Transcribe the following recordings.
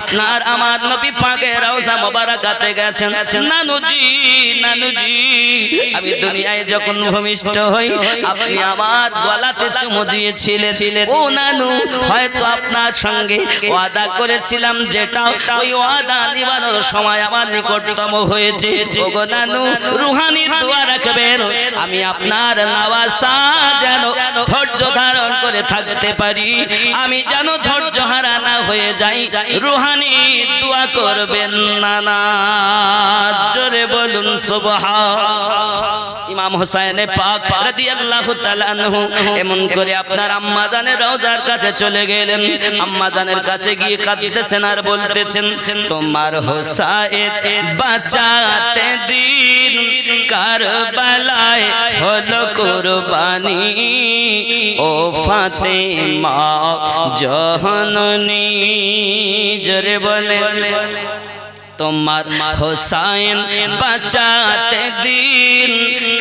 আপনার আমার নবী পাকের মোবারকাতে গেছেন। নানুজি নানুজি, আমি দুনিয়ায় যখন ভূমিষ্ঠ হই, আপনি আমার গলাতে চুমু দিয়েছিলেন। ও নানু, হয়তো আপনার সঙ্গে ওয়াদা করেছিলাম যেটা ওই ওয়াদা সময় আমার নিকটতম রাখবেন আমি আপনার নাওয়াসা যেন ধৈর্য ধারণ করে থাকতে পারি। আমি যেন ধৈর্য হারা না হয়ে যাই। রুহানি দোয়া করবেন না না জোরে বলুন সুবহান ইমাম হোসেনে পাক রাদিয়াল্লাহু তাআলা আনহু এমন করে আপনার আম্মা জানের রওজার কাছে চলে গেলেন। আম্মা জানের কাছে গিয়ে কাঁদতেছেন আর বলতেছেন, তোমার হোসাইন বাঁচাতে দিন কারবালায় হলো কুরবানি। ও ফাতেমা জোরে বলে, তোমার হোসাইন বাঁচাতে দিন।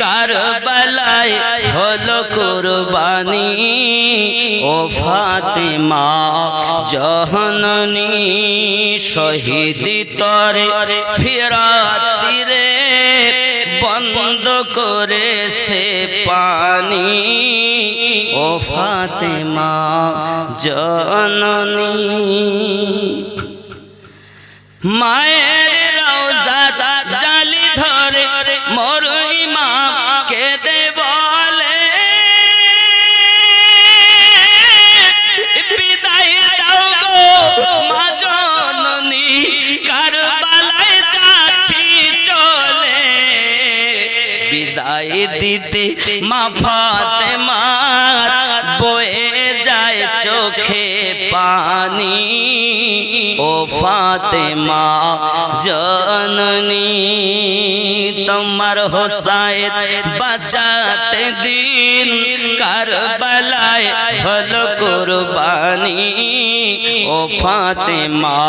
কারবালায় হলো কুরবানি, ও ফাতেমা জহননী। শহীদি তরে ফিরাতি রে বন্ধ করে সে পানি। ও ফাতেমা জননী মায়ের ফাতেমা বয়ে যায় চোখে পানি। ও ফাতেমা জননী, তোমার হোসাইন বাঁচাতে দিন। কারবালায় হলো কুরবানি। ও ফাতে ফাতেমা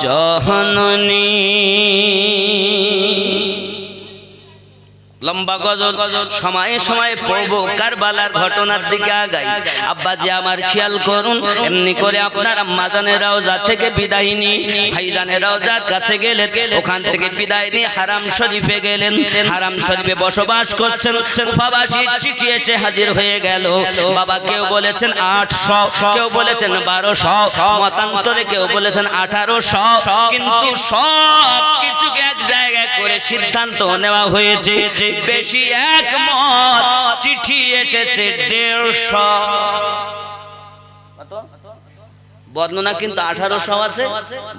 জহননী লম্বা গজল, সময়ে সময়ে পড়ব কারবালার ঘটনার দিকে আগাই। আব্বা আব্বাজি আমার খেয়াল করুন, এমনি করে আপনার আম্মা আম্মাজানের রওজা থেকে বিদায় নি। ভাইজানের রওজার কাছে গেলেন, ওখান থেকে বিদায় নিয়ে হারাম শরীফে গেলেন। হারাম শরীফে বসবাস করছেন, কুফাবাসী চিঠি হাজির হয়ে গেল। বাবা কেউ বলেছেন আটশো, কেউ বলেছেন বারোশো, মতান্তরে কেউ বলেছেন আঠারোশো। কিন্তু সব কিছুকে এক জায়গায় করে সিদ্ধান্ত নেওয়া হয়েছে। বেশি একমত। চিঠি এসেছে দেড়শো। বর্ণনা কিন্তু আঠারোশো আছে,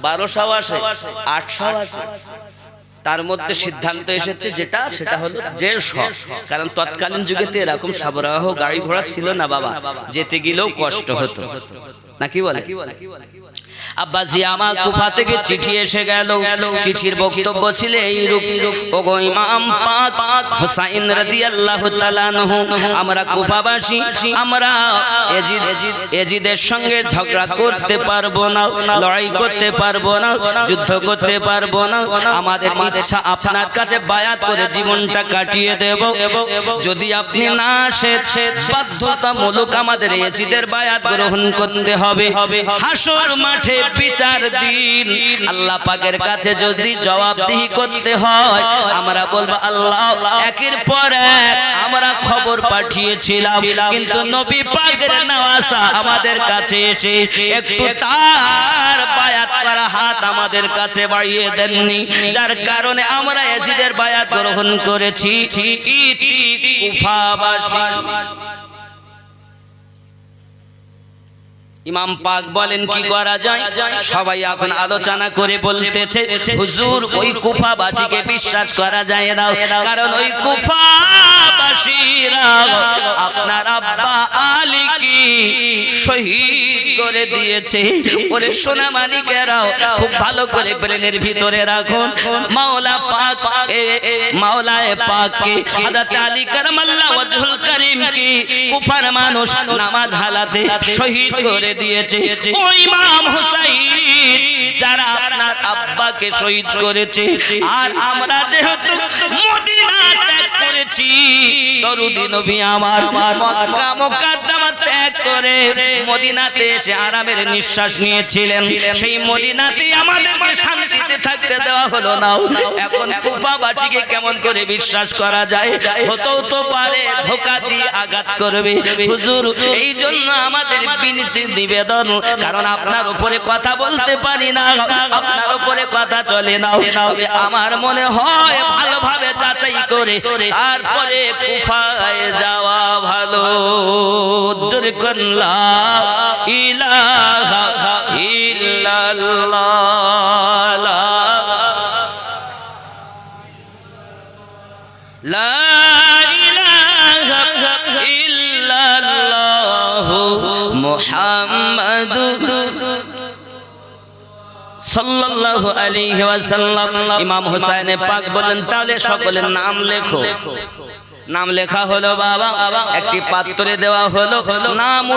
বারোশো আছে, আটশো আছে। তার মধ্যে সিদ্ধান্ত এসেছে যেটা, সেটা হলো দেড়শো। কারণ তৎকালীন যুগেতে এরকম সরবরাহ গাড়ি ঘোড়া ছিল না বাবা, যেতে গেলেও কষ্ট হতো। নাকি বলে? আব্বাজি আমার কুফা থেকে চিঠি এসে গেল। চিঠির বক্তব্য ছিল এই রূপ ইমাম পাক হুসাইন আমরা কুফাবাসী, আমরা এজিদ, এজিদের সঙ্গে ঝগড়া করতে পারব না, লড়াই করতে পারব না, যুদ্ধ করতে পারব না। আমাদের ইচ্ছা আপনার কাছে বায়াত করে জীবনটা কাটিয়ে দেব। যদি আপনি না আসেন বাধ্যতামূলক আমাদের এজিদের বায়াত গ্রহণ করতে হবে। হাসর মাঠে বিচার দিন। আল্লাহ পাকের কাছে যদি জবাবদিহি করতে হয়, আমরা বলব, আল্লাহ, একের পর এক আমরা খবর পাঠিয়েছিলাম। কিন্তু নবী পাকের নওয়াসা আমাদের কাছে এসে একটু তার বায়াত করা হাত আমাদের কাছে বাড়িয়ে দেননি। যার কারণে আমরা এজিদের বায়াত গ্রহণ করেছি। ইতি কুফাবাসী। ইমাম পাক বলেন কি করা যায়? সবাই এখন আলোচনা করে বলতেছে হুজুর ওই কুফাবাসীকে বিশ্বাস করা যায় না। কারণ ওই কুফাবাসীরা আপনার আব্বা আলী কি শহীদ করে দিয়েছে। ওরে সোনা মানিকেরাও খুব ভালো করে ব্রেনের ভিতরে রাখুন। মাওলা পাক মাওলায়ে পাককে হযরত আলী কারামাল্লাহ ওয়াজহুল করিম কি কুফার মানুষ নামাজ হালাতে শহীদ করে দিয়েছে। ওই ইমাম হুসাইন যারা আপনার আব্বাকে শহীদ করেছে আর আমরা যেহেতু মদিনা ত্যাগ করেছি দরুদি নবী আমার মক্কা মুকাদ্দামা ত্যাগ করে মদিনাতে এসে আরামের নিঃশ্বাস নিয়েছিলেন। সেই মদিনাতেই আমাদেরকে থাকতে দেওয়া হলো না। এখন কুফাবাসীকে কেমন করে বিশ্বাস করা যায়? হতেও তো পারে ধোকা দিয়ে আঘাত করবে। হুজুর এই জন্য আমাদের বিনীতি নিবেদন কারণ আপনার উপরে কথা বলতে পারি না। আপনার উপরে কথা চলে না। আমার মনে হয় ভালোভাবে যাচাই করে তারপরে কুফায় যাওয়া ভালো। জোরে কন্লা ইলাহা ইল্লাল্লাহ। নাম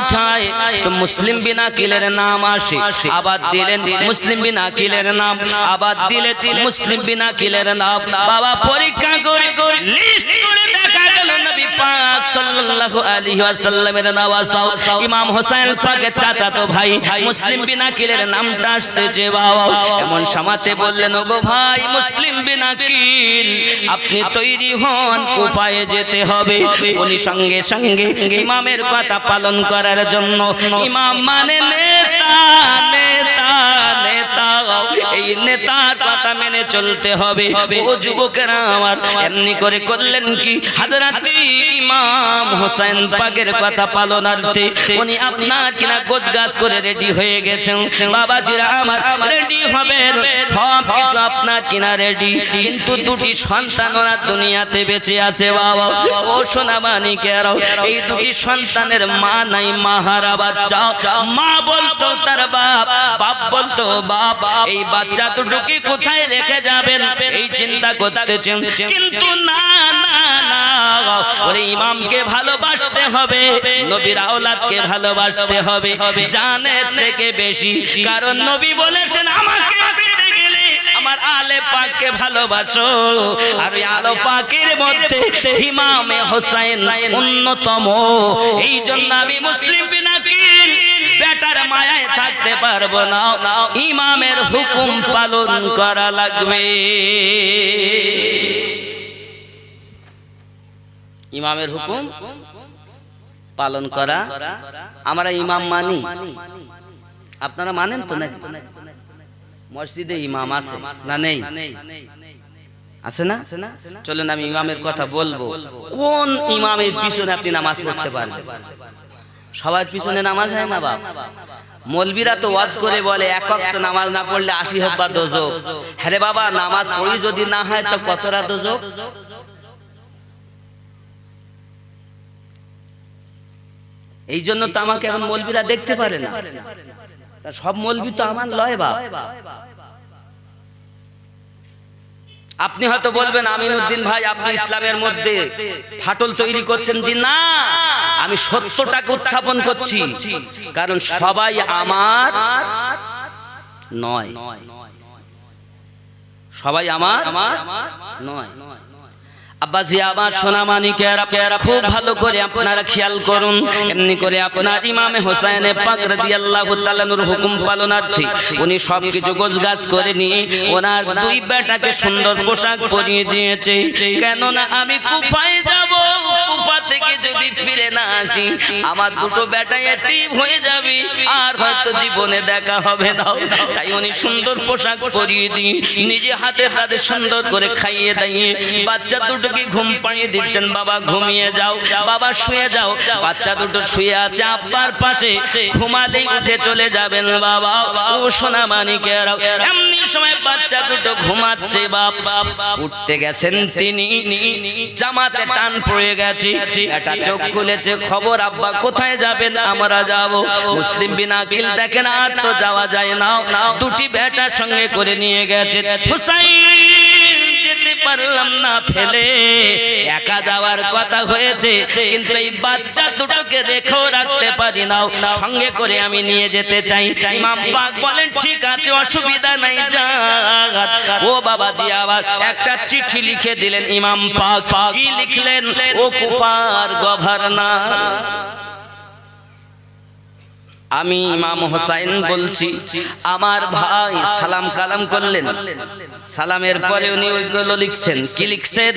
মুসলিম বিনা কিলের নাম আসে আবার দিলেন মুসলিম বিনা কিলের নাম আবার দিলে মুসলিম বিনা কিলের নাম। বাবা, পরীক্ষা করে করে সাল্লাল্লাহু আলাইহি ওয়াসাল্লামের নওয়াসাও ইমাম হোসেন পাকের ভাই মুসলিম বিনা কিলের নামটা বাবা এমন বললেন ভাই মুসলিম বিনা কিল আপনি তৈরি হন, কুফায়ে যেতে হবে। উনি সঙ্গে সঙ্গে ইমামের কথা পালন করার জন্য, ইমাম মানে নেতা নেতা এই নেতার কথা মেনে চলতে হবে। ও যুবকেরা আমার, এমনি করে করলেন কি? হাজরাতি ইমাম হোসেন কথা পালনার্থে উনি আপনার কিনা গোছ করে রেডি হয়ে গেছেন। বাবাজিরা আমার রেডি হবেন। সব কিছু আপনার কিনা রেডি কিন্তু দুটি সন্তান দুনিয়াতে বেঁচে আছে, বাবা। ও মানিকেরাও এই দুটি সন্তানের মা নাই বাচ্চা। মা বলতো তার বাপ বাপ বলতো বাপ। এই বাচ্চা দুটোকে কোথায় রেখে যাবেন? এই চিন্তা করতেছেন। কিন্তু না না না। ওরে ইমামকে ভালোবাসতে হবে, নবীর আওলাদকে ভালোবাসতে হবে জানের থেকে বেশি। কারণ নবী বলেছেন, আমাকে আমার আলে পাককে ভালোবাসো। আর আলো পাকের মধ্যে থাকতে পারব না। ইমামের হুকুম পালন করা লাগবে। ইমামের হুকুম পালন করা। আমরা ইমাম মানি। আপনারা মানেন তো নাকি? মসজিদে ইমাম আছে না নেই? আছে না? চলেন আমি ইমামের কথা বলব। কোন ইমামের পিছনে আপনি নামাজ পড়তে পারবেন? সবার পিছনে নামাজ হয় না বাপ? মলবিরা তো ওয়াজ করে বলে একক তো নামাজ না পড়লে আশি হোক বা দোজক। হ্যাঁ বাবা নামাজ পড়ি যদি না হয় তো কতটা দোজক? এই জন্য তো আমাকে এখন মলবিরা দেখতে পারে না। সব মলবি তো আমার লয় বাপ। আপনি হয়তো বলবেন আমিনুদ্দিন ভাই আপনি ইসলামের মধ্যে ফাটল তৈরি করছেন। জি না। আমি সত্যটাকে উত্থাপন করছি। কারণ সবাই আমার নয়। সবাই আমার নয়। খুব ভালো করে আপনারা খেয়াল করুন। এমনি করে আপনার ইমামে হোসাইনে হুকুম পালনার্থে উনি সবকিছু গোছগাছ করে নিয়ে কেননা আমি কুফায় যাব ফিরে না আসি। আমার দুটো বেটা এতিম হয়ে যাবে, আর হয়তো জীবনে দেখা হবে না। তাই উনি সুন্দর পোশাক পরিয়ে দিই নিজে হাতে হাতে সুন্দর করে খাইয়ে দাইয়ে। বাচ্চা দুটোকে ঘুম পাড়িয়ে দিচ্ছেন, বাবা, ঘুমিয়ে যাও, বাবা, শুয়ে যাও। বাচ্চা দুটো শুয়ে আছে, আব্বার পাশে। ঘুমালেই উঠে চলে যাবেন, বাবা, ও সোনা মানিকেরাও এমনি সময় বাচ্চা দুটো ঘুমাচ্ছে, বাপ। উঠতে গেছেন তিনি। জামাতে টান পড়ে গেছে। এটা চোখ খুলেছে খবর আব্বা, কোথায় যাবেন? আমরা যাব। মুসলিম বিনা কিল দেখেন আর তো যাওয়া যায় না। দুটি বেটার সঙ্গে করে নিয়ে গেছে। হুসাইন পারলাম না ফেলে। একা যাওয়ার কথা হয়েছে, কিন্তু এই বাচ্চা দুটোকে রেখেও রাখতে পারি না। সঙ্গে করে আমি নিয়ে যেতে চাই। ইমাম পাক বলেন, ঠিক আছে, অসুবিধা নাই, যা। ও বাবাজি, আবার একটা চিঠি লিখে দিলেন ইমাম পাক। কি লিখলেন? ও কুপার গভর্নর। আমি ইমাম হোসাইন বলছি আমার ভাই সালাম কালাম করলেন। সালামের পরে উনি ওইগুলো লিখছেন কি লিখছেন?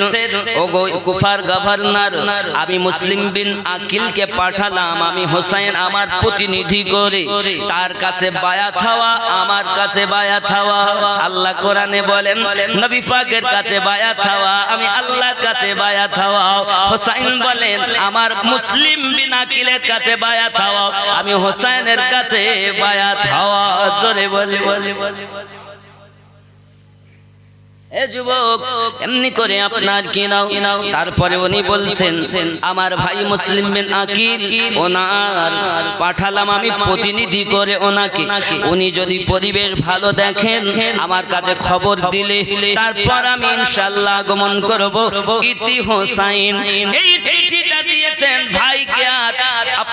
ও কুফার গভর্নর আমি মুসলিম বিন আকিলকে পাঠালাম আমি হোসাইন আমার প্রতিনিধি করে তার কাছে বায়াত হওয়া আমার কাছে বায়াত হওয়া। আল্লাহ কোরআনে বলেন নবী পাকের কাছে বায়াত হওয়া আমি আল্লাহর কাছে বায়াত হওয়া। হোসাইন বলেন আমার মুসলিম বিন আকিলের কাছে বায়াত হওয়া। আমি হোসাইনের কাছে বায়াত হওয়া, জোরে বলে বলে বলে তারপরে উনি বলছেন, আমার ভাই মুসলিম বিন আকিল, ওনার পাঠালাম আমি প্রতিনিধি করে ওনাকে। উনি যদি পরিবেশ ভালো দেখেন, আমার কাছে খবর দিলে তারপর আমি ইনশাল্লাহ আগমন করব। ইতি হোসাইন, এই চিঠিটা দিয়েছে